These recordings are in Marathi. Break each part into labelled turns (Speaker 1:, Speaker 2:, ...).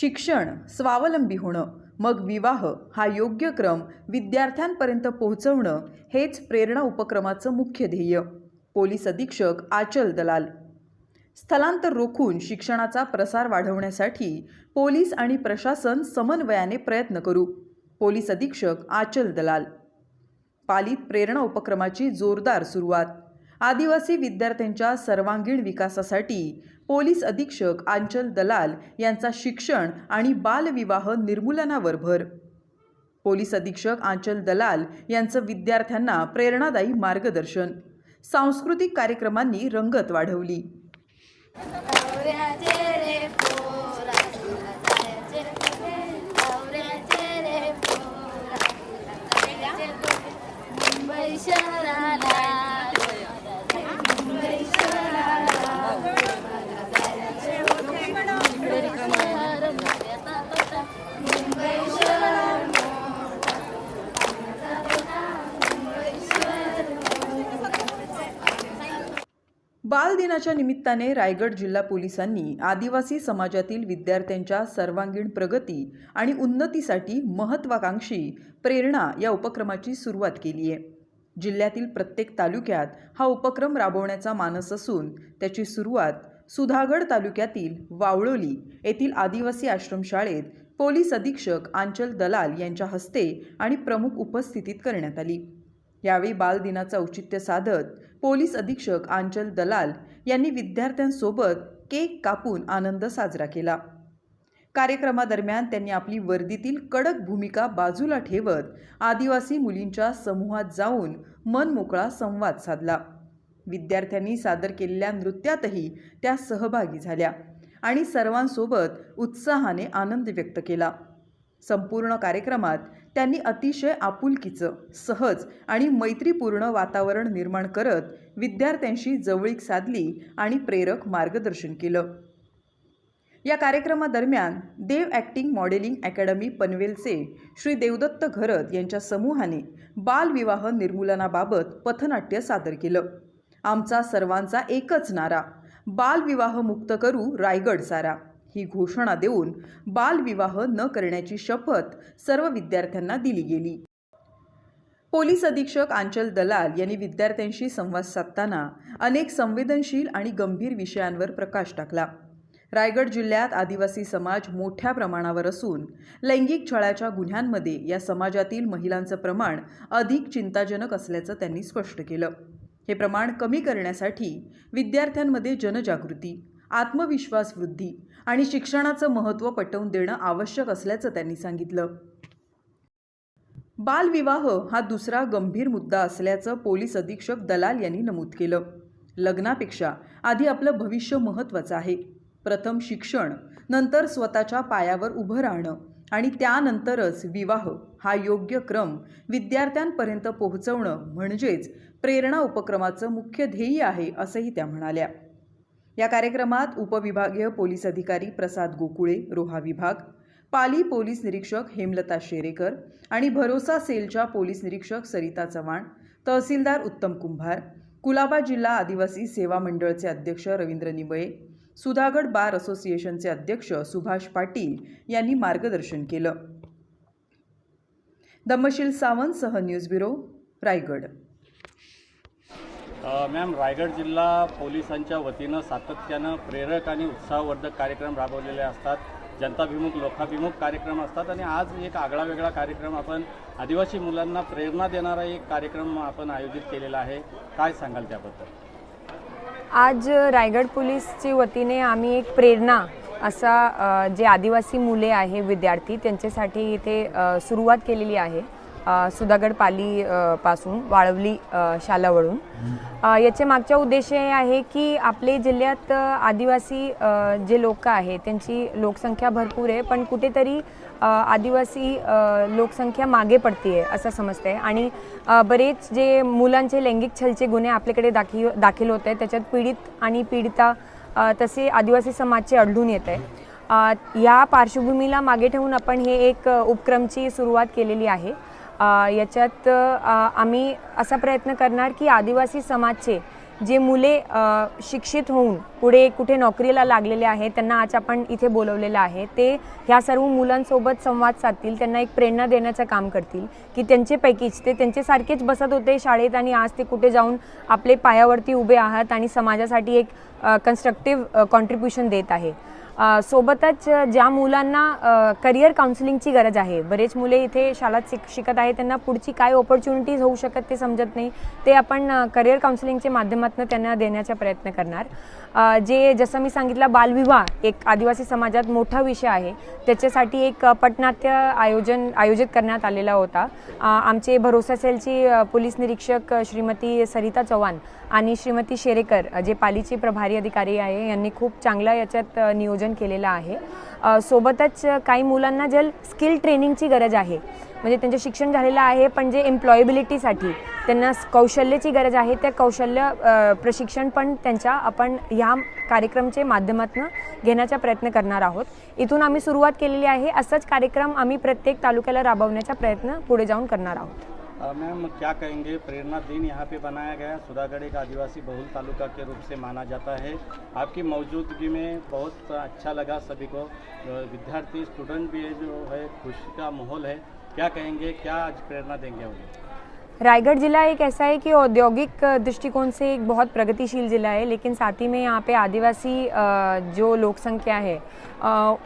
Speaker 1: शिक्षण स्वावलंबी होणं मग विवाह हा योग्य क्रम विद्यार्थ्यांपर्यंत पोहोचवणं हेच प्रेरणा उपक्रमाचं मुख्य ध्येय. पोलीस अधीक्षक आचल दलाल. स्थलांतर रोखून शिक्षणाचा प्रसार वाढवण्यासाठी पोलीस आणि प्रशासन समन्वयाने प्रयत्न करू पोलीस अधीक्षक आचल दलाल. पालित प्रेरणा उपक्रमाची जोरदार सुरुवात. आदिवासी विद्यार्थ्यांच्या सर्वांगीण विकासासाठी पोलीस अधीक्षक आंचल दलाल यांचा शिक्षण आणि बालविवाह निर्मूलनावर भर. पोलीस अधीक्षक आंचल दलाल यांचं विद्यार्थ्यांना प्रेरणादायी मार्गदर्शन. सांस्कृतिक कार्यक्रमांनी रंगत वाढवली.
Speaker 2: शहराला
Speaker 1: दिनाच्या निमित्ताने रायगड जिल्हा पोलिसांनी आदिवासी समाजातील विद्यार्थ्यांच्या सर्वांगीण प्रगती आणि उन्नतीसाठी महत्वाकांक्षी प्रेरणा या उपक्रमाची सुरुवात केली आहे. जिल्ह्यातील प्रत्येक तालुक्यात हा उपक्रम राबवण्याचा मानस असून त्याची सुरुवात सुधागड तालुक्यातील वावळोली येथील आदिवासी आश्रमशाळेत पोलीस अधीक्षक आंचल दलाल यांच्या हस्ते आणि प्रमुख उपस्थितीत करण्यात आली. यावेळी बालदिनाचं औचित्य साधत पोलीस अधीक्षक आंचल दलाल यांनी विद्यार्थ्यांसोबत केक कापून आनंद साजरा केला. कार्यक्रमादरम्यान त्यांनी आपली वर्दीतील कडक भूमिका बाजूला ठेवत आदिवासी मुलींच्या समूहात जाऊन मन मोकळा संवाद साधला. विद्यार्थ्यांनी सादर केलेल्या नृत्यातही त्या सहभागी झाल्या आणि सर्वांसोबत उत्साहाने आनंद व्यक्त केला. संपूर्ण कार्यक्रमात त्यांनी अतिशय आपुलकीचं सहज आणि मैत्रीपूर्ण वातावरण निर्माण करत विद्यार्थ्यांशी जवळीक साधली आणि प्रेरक मार्गदर्शन केलं. या कार्यक्रमादरम्यान देव ॲक्टिंग मॉडेलिंग अकॅडमी पनवेलचे श्री देवदत्त घरत यांच्या समूहाने बालविवाह निर्मूलनाबाबत पथनाट्य सादर केलं. आमचा सर्वांचा एकच नारा बालविवाह मुक्त करू रायगड सारा. ही घोषणा देऊन बालविवाह न करण्याची शपथ सर्व विद्यार्थ्यांना दिली गेली. पोलीस अधीक्षक आंचल दलाल यांनी विद्यार्थ्यांशी संवाद साधताना अनेक संवेदनशील आणि गंभीर विषयांवर प्रकाश टाकला. रायगड जिल्ह्यात आदिवासी समाज मोठ्या प्रमाणावर असून लैंगिक छळाच्या गुन्ह्यांमध्ये या समाजातील महिलांचं प्रमाण अधिक चिंताजनक असल्याचं त्यांनी स्पष्ट केलं. हे प्रमाण कमी करण्यासाठी विद्यार्थ्यांमध्ये जनजागृती आत्मविश्वास वृद्धी आणि शिक्षणाचं महत्त्व पटवून देणं आवश्यक असल्याचं त्यांनी सांगितलं. बालविवाह हा दुसरा गंभीर मुद्दा असल्याचं पोलीस अधीक्षक दलाल यांनी नमूद केलं. लग्नापेक्षा आधी आपलं भविष्य महत्त्वाचं आहे. प्रथम शिक्षण नंतर स्वतःच्या पायावर उभं राहणं आणि त्यानंतरच विवाह हा योग्य क्रम विद्यार्थ्यांपर्यंत पोहोचवणं म्हणजेच प्रेरणा उपक्रमाचं मुख्य ध्येय आहे असंही त्या म्हणाल्या. या कार्यक्रमात उपविभागीय पोलीस अधिकारी प्रसाद गोकुळे रोहा विभाग पाली पोलीस निरीक्षक हेमलता शेरेकर आणि भरोसा सेलच्या पोलीस निरीक्षक सरिता चव्हाण तहसीलदार उत्तम कुंभार कुलाबा जिल्हा आदिवासी सेवा मंडळचे अध्यक्ष रवींद्र निबळे सुधागड बार असोसिएशनचे अध्यक्ष सुभाष पाटील यांनी मार्गदर्शन केलं. Damsheel सावंतसह news bureau Raigad.
Speaker 3: Ma'am Raigad जिल्हा पोलिसांच्या वतीनं सातत्यानं प्रेरक आणि उत्साहवर्धक कार्यक्रम राबवलेले असतात. जनताभिमुख लोकाभिमुख कार्यक्रम असतात आणि आज एक आगळा वेगळा कार्यक्रम आपण आदिवासी मुलांना प्रेरणा देणारा एक कार्यक्रम आपण आयोजित केलेला आहे. काय सांगाल त्याबद्दल?
Speaker 4: आज रायगड पोलीसची वतीने आम्ही एक प्रेरणा असा जे आदिवासी मुले आहे विद्यार्थी त्यांच्यासाठी इथे सुरुवात केलेली आहे. सुधागड पाली पासून वाळवली शालावळून शालावरून. याचे मागचा उद्देश हे आहे की आपले जिल्ह्यात आदिवासी जे लोक आहेत त्यांची लोकसंख्या भरपूर आहे पण कुठेतरी आदिवासी लोकसंख्या मागे पडते आहे असं समजते आणि बरेच जे मुलांचे लैंगिक छलचे गुन्हे आपल्याकडे दाखी दाखल होत आहेत त्याच्यात पीडित आणि पीडिता तसे आदिवासी समाजचे आढळून येत आहे या पार्श्वभूमीला मागे ठेवून आपण हे एक उपक्रमची सुरुवात केलेली आहे. याच्यात आम्ही असा प्रयत्न करणार की आदिवासी समाजचे जे मुले शिक्षित होऊन पुढे कुठे नोकरीला लागलेले आहेत त्यांना आज आपण इथे बोलवलेलं आहे ते ह्या सर्व मुलांसोबत संवाद साधतील त्यांना एक प्रेरणा देण्याचं काम करतील की त्यांचेपैकीच ते त्यांच्यासारखेच बसत होते शाळेत आणि आज ते कुठे जाऊन आपले पायावरती उभे आहात आणि समाजासाठी एक कन्स्ट्रक्टिव्ह कॉन्ट्रीब्युशन देत आहे. सोबतच ज्या मुलांना करिअर काउन्सिलिंगची गरज आहे बरेच मुले इथे शाळेत शिक शिकत आहे त्यांना पुढची काय ऑपॉर्च्युनिटीज होऊ शकत ते समजत नाही. ते आपण करिअर काउन्सिलिंगच्या माध्यमातून त्यांना देण्याचा प्रयत्न करणार. जे जसं मी सांगितलं बालविवाह एक आदिवासी समाजात मोठा विषय आहे. त्याच्यासाठी एक पटनाट्य आयोजन आयोजित करण्यात आलेला होता. आमचे भरोसा सेलची पोलीस निरीक्षक श्रीमती सरिता चव्हाण आणि श्रीमती शेरेकर जे पालीचे प्रभारी अधिकारी आहे यांनी खूप चांगला याच्यात नियोजन नियोजन केलेलं आहे. सोबतच काही मुलांना जल स्किल ट्रेनिंगची गरज आहे म्हणजे त्यांचं शिक्षण झालेलं आहे पण जे एम्प्लॉयबिलिटीसाठी त्यांना कौशल्याची गरज आहे त्या कौशल्य प्रशिक्षण पण त्यांच्या आपण ह्या कार्यक्रमचे माध्यमातून घेण्याचा प्रयत्न करणार आहोत. इथून आम्ही सुरुवात केलेली आहे. असंच कार्यक्रम आम्ही प्रत्येक तालुक्याला राबवण्याचा प्रयत्न पुढे जाऊन करणार आहोत.
Speaker 3: मैम, क्या कहेंगे? प्रेरणा दिन यहाँ पे बनाया गया सुधागढ़ एक आदिवासी बहुल तालुका के रूप से माना जाता है। आपकी मौजूदगी में बहुत अच्छा लगा सभी को। विद्यार्थी, स्टूडेंट भी है जो है, खुशी का माहौल है। क्या कहेंगे? क्या आज प्रेरणा देंगे उन्हें
Speaker 4: रायगढ़ जिला एक ऐसा है कि औद्योगिक दृष्टिकोण से एक बहुत प्रगतिशील ज़िला है, लेकिन साथ ही में यहाँ पे आदिवासी जो लोक संख्या है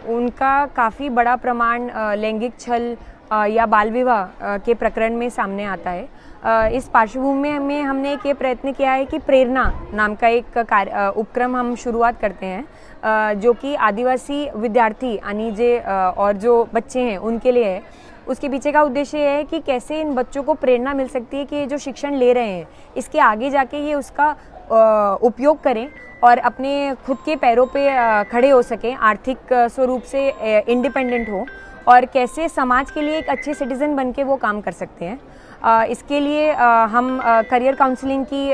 Speaker 4: उनका काफ़ी बड़ा प्रमाण लैंगिक छल या बाल विवाह के प्रकरण में सामने आता है। इस पार्श्वभूमि में हमने एक ये प्रयत्न किया है कि प्रेरणा नाम का एक कार्य उपक्रम हम शुरुआत करते हैं जो कि आदिवासी विद्यार्थी यानी जे और जो बच्चे हैं उनके लिए है। उसके पीछे का उद्देश्य ये है कि कैसे इन बच्चों को प्रेरणा मिल सकती है कि ये जो शिक्षण ले रहे हैं, इसके आगे जाके ये उसका उपयोग करें और अपने खुद के पैरों पे खड़े हो सकें, आर्थिक स्वरूप से इंडिपेंडेंट हो। और कैसे समाज के लिए एक अच्छे सिटीज़न बन के वो काम कर सकते हैं। इसके लिए हम करियर काउंसलिंग की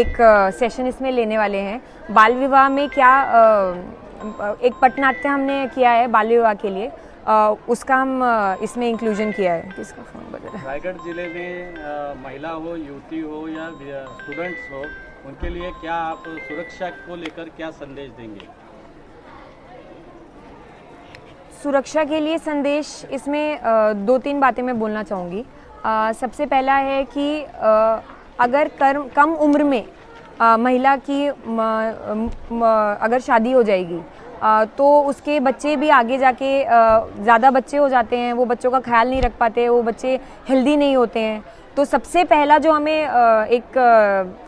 Speaker 4: एक सेशन इसमें लेने वाले हैं। बाल विवाह में क्या एक पटनाट्य हमने किया है बाल विवाह के लिए। उसका हम इसमें इंक्लूजन किया है। किसका फ़ोन बदल
Speaker 3: रायगढ़ ज़िले में महिला हो, युवती हो या स्टूडेंट्स हो, उनके लिए क्या आप सुरक्षा को लेकर क्या संदेश देंगे?
Speaker 4: सुरक्षा के लिए संदेश इसमें दो तीन बातें मैं बोलना चाहूँगी। सबसे पहला है कि अगर कर कम उम्र में महिला की म, म, अगर शादी हो जाएगी तो उसके बच्चे भी आगे जाके ज़्यादा बच्चे हो जाते हैं वो बच्चों का ख्याल नहीं रख पाते वो बच्चे हेल्दी नहीं होते हैं। तो सबसे पहला जो हमें एक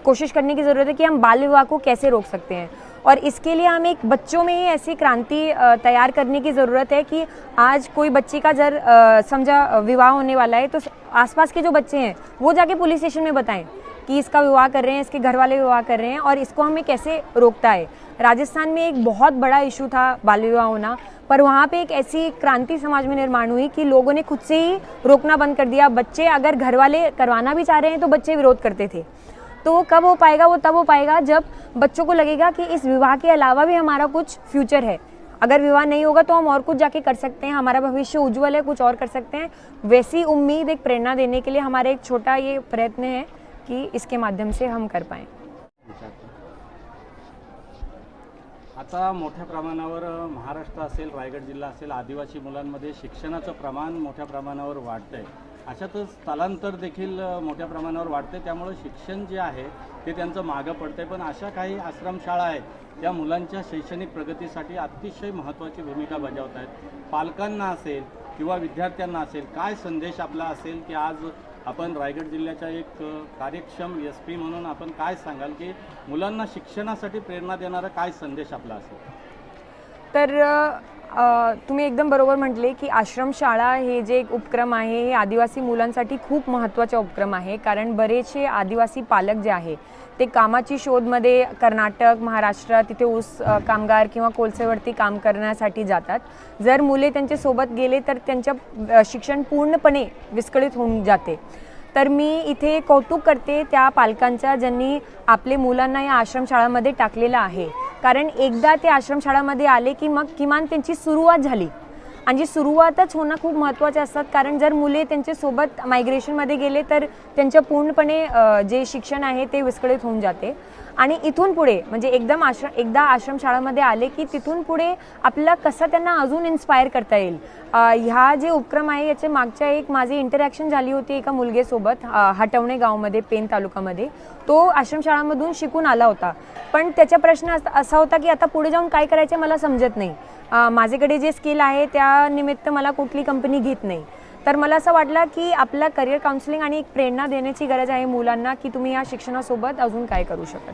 Speaker 4: कोशिश करने की ज़रूरत है कि हम बाल विवाह को कैसे रोक सकते हैं। और इसके लिए हमें एक बच्चों में ही ऐसी क्रांति तैयार करने की ज़रूरत है कि आज कोई बच्चे का जर समझा विवाह होने वाला है तो आसपास के जो बच्चे हैं, वो जाके पुलिस स्टेशन में बताएँ कि इसका विवाह कर रहे हैं, इसके घर वाले विवाह कर रहे हैं और इसको हमें कैसे रोकता है। राजस्थान में एक बहुत बड़ा इशू था बाल विवाह होना, पर वहाँ पे एक ऐसी क्रांति समाज में निर्माण हुई कि लोगों ने खुद से ही रोकना बंद कर दिया। बच्चे अगर घर वाले करवाना भी चाह रहे हैं तो बच्चे विरोध करते थे। तो वो कब हो पाएगा, वो तब हो पाएगा जब बच्चों को लगेगा कि इस विवाह के अलावा भी हमारा कुछ फ्यूचर है। अगर विवाह नहीं होगा तो हम और कुछ जाके कर सकते हैं, हमारा भविष्य उज्जवल है, कुछ और कर सकते हैं। वैसी उम्मीद, एक प्रेरणा देने के लिए हमारा एक छोटा ये प्रयत्न है कि इसके माध्यम से हम कर पाएँ।
Speaker 3: आता मोठ्या प्रमाणावर महाराष्ट्र असेल, रायगड जिल्हा असेल, आदिवासी मुलांमध्ये शिक्षणाचं प्रमाण मोठ्या प्रमाणावर वाढतं अशातच स्थलांतर देखील मोठ्या प्रमाणावर वाढते. त्यामुळं शिक्षण जे आहे ते त्यांचं मागं पडतंय. पण अशा काही आश्रमशाळा आहेत त्या मुलांच्या शैक्षणिक प्रगतीसाठी अतिशय महत्त्वाची भूमिका बजावत आहेत पालकांना असेल किंवा विद्यार्थ्यांना असेल काय संदेश आपला असेल की आज आपण रायगड जिल्ह्याच्या एक कार्यक्षम एस पी म्हणून आपण काय सांगाल की मुलांना शिक्षणासाठी प्रेरणा देणारा काय संदेश आपला असेल?
Speaker 4: तर तुम्ही एकदम बरोबर म्हटले की आश्रमशाळा हे जे एक उपक्रम आहे हे आदिवासी मुलांसाठी खूप महत्त्वाचा उपक्रम आहे. कारण बरेचसे आदिवासी पालक जे आहे ते कामाची शोधमध्ये कर्नाटक महाराष्ट्र तिथे ऊस कामगार किंवा कोळसेवरती काम करण्यासाठी जातात. जर मुले त्यांच्यासोबत गेले तर त्यांच्या शिक्षण पूर्णपणे विस्कळीत होऊन जाते. तर मी इथे कौतुक करते त्या पालकांचा ज्यांनी आपले मुलांना या आश्रमशाळामध्ये टाकलेलं आहे. कारण एकदा ते आश्रमशाळामध्ये आले की मग किमान त्यांची सुरुवात झाली. आणि जी सुरुवातच होणं खूप महत्त्वाचे असतात कारण जर मुले त्यांच्यासोबत मायग्रेशनमध्ये गेले तर त्यांच्या पूर्णपणे जे शिक्षण आहे ते विस्कळीत होऊन जाते. आणि इथून पुढे म्हणजे एकदम आश्रम एकदा आश्रमशाळामध्ये आले की तिथून पुढे आपल्याला कसं त्यांना अजून इन्स्पायर करता येईल. ह्या जे उपक्रम आहे याच्या मागच्या एक माझी इंटरॅक्शन झाली होती एका मुलगेसोबत हटवणे गावमध्ये पेन तालुकामध्ये. तो आश्रमशाळामधून शिकून आला होता. पण त्याचा प्रश्न अस- असा होता की आता पुढे जाऊन काय करायचे मला समजत नाही. माझ्याकडे जे स्किल आहे त्या निमित्त मला कुठली कंपनी घेत नाही. तर मला असं वाटलं की आपल्या करिअर काउन्सिलिंग आणि एक प्रेरणा देण्याची गरज आहे मुलांना की तुम्ही या शिक्षणासोबत अजून काय करू शकत?